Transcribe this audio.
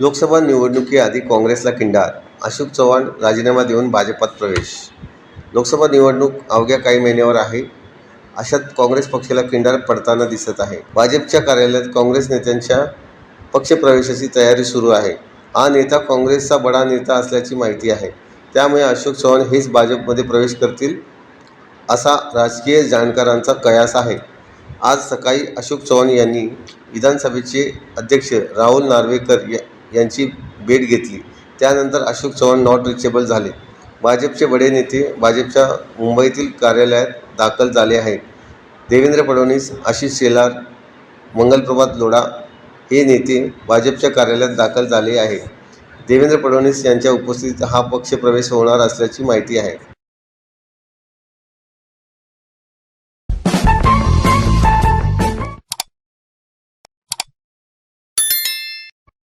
लोकसभा निवडणुकीआधी काँग्रेसला किंडार अशोक चव्हाण राजीनामा देऊन भाजपात प्रवेश. लोकसभा निवडणूक अवघ्या काही महिन्यावर आहे. अशात काँग्रेस पक्षाला किंडार पडताना दिसत आहे. भाजपच्या कार्यालयात काँग्रेस नेत्यांच्या पक्षप्रवेशाची तयारी सुरू आहे. हा नेता काँग्रेसचा बडा नेता असल्याची माहिती आहे. त्यामुळे अशोक चव्हाण हेच भाजपमध्ये प्रवेश करतील असा राजकीय जाणकारांचा कयास आहे. आज सकाळी अशोक चव्हाण यांनी विधानसभेचे अध्यक्ष राहुल नार्वेकर या यांची भेट घेतली. त्यानंतर अशोक चव्हाण नॉट रिचेबल झाले. भाजपचे बडे नेते भाजपच्या मुंबईतील कार्यालयात दाखल झाले आहेत. देवेंद्र फडणवीस आशिष शेलार मंगलप्रभात लोढा हे नेते भाजपच्या कार्यालयात दाखल झाले आहे देवेंद्र फडणवीस यांच्या उपस्थितीत हा पक्षप्रवेश होणार असल्याची माहिती आहे.